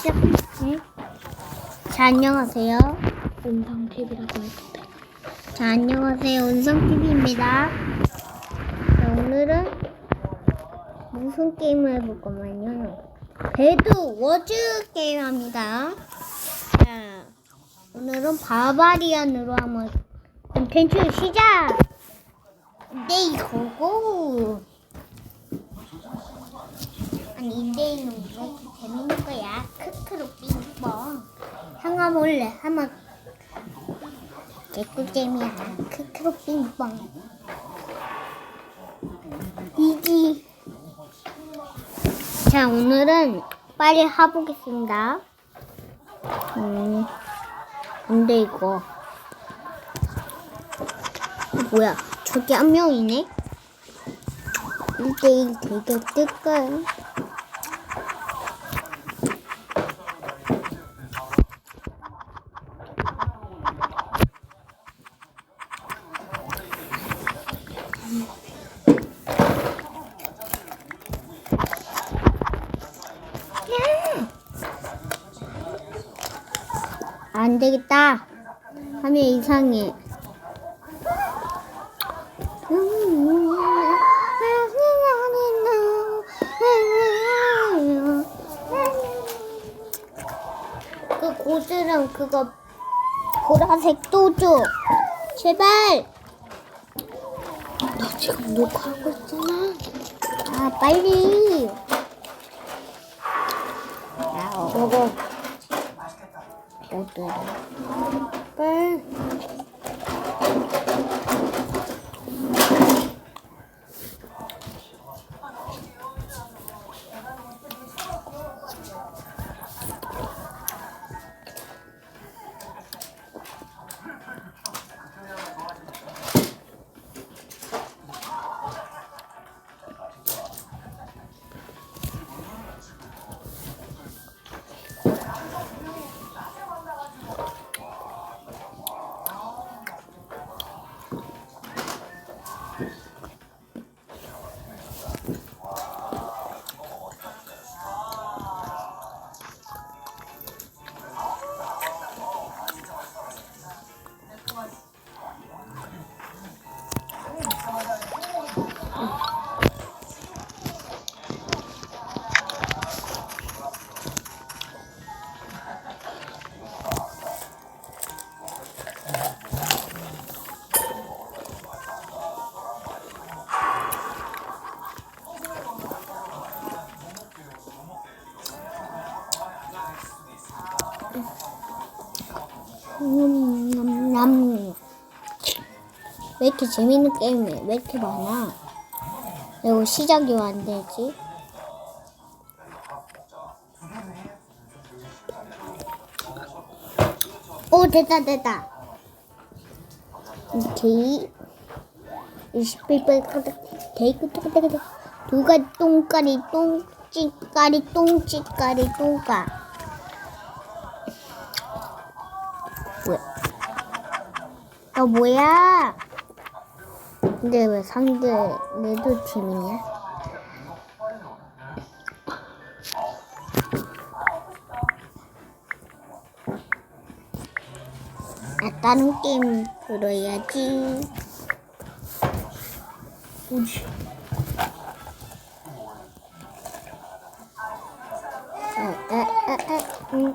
시작. 네. 자, 안녕하세요. 음성 TV라고 해도 돼. 자, 안녕하세요. 은성TV입니다. 자, 오늘은 무슨 게임을 해볼 거면요. 배드 워즈 게임 합니다. 자, 오늘은 바바리안으로 한번 콘텐츠 시작! 네, 이거고. 아니, 이데이는 왜 이렇게 재밌는 거야? 몰래 한번 개꿀잼이야. 크크로 빙봉. 이지. 자, 오늘은 빨리 해보겠습니다. 음, 근데 이거. 뭐야, 저기 한 명이네? 1대1 대결 뜰까요? 안 되겠다. 화면 이상해. 그 고드랑 그거 보라색 또 줘. 제발. 나 지금 녹화하고 있잖아. 아 빨리. 对的。拜。 음. 왜 이렇게 재밌는 게임이 왜 이렇게 많아? 이거 시작이 왜 안 되지? 오 됐다 됐다. 오케이. 20bil 카드 테이크 타카타카 두가 똥까리 똥찌까리 똥찌까리 똥까. 뭐야? 어 뭐야? 근데 왜 상대 레드 팀이냐? 아, 다른 게임 들어야지. 에, 에, 에, 음, 음, 음,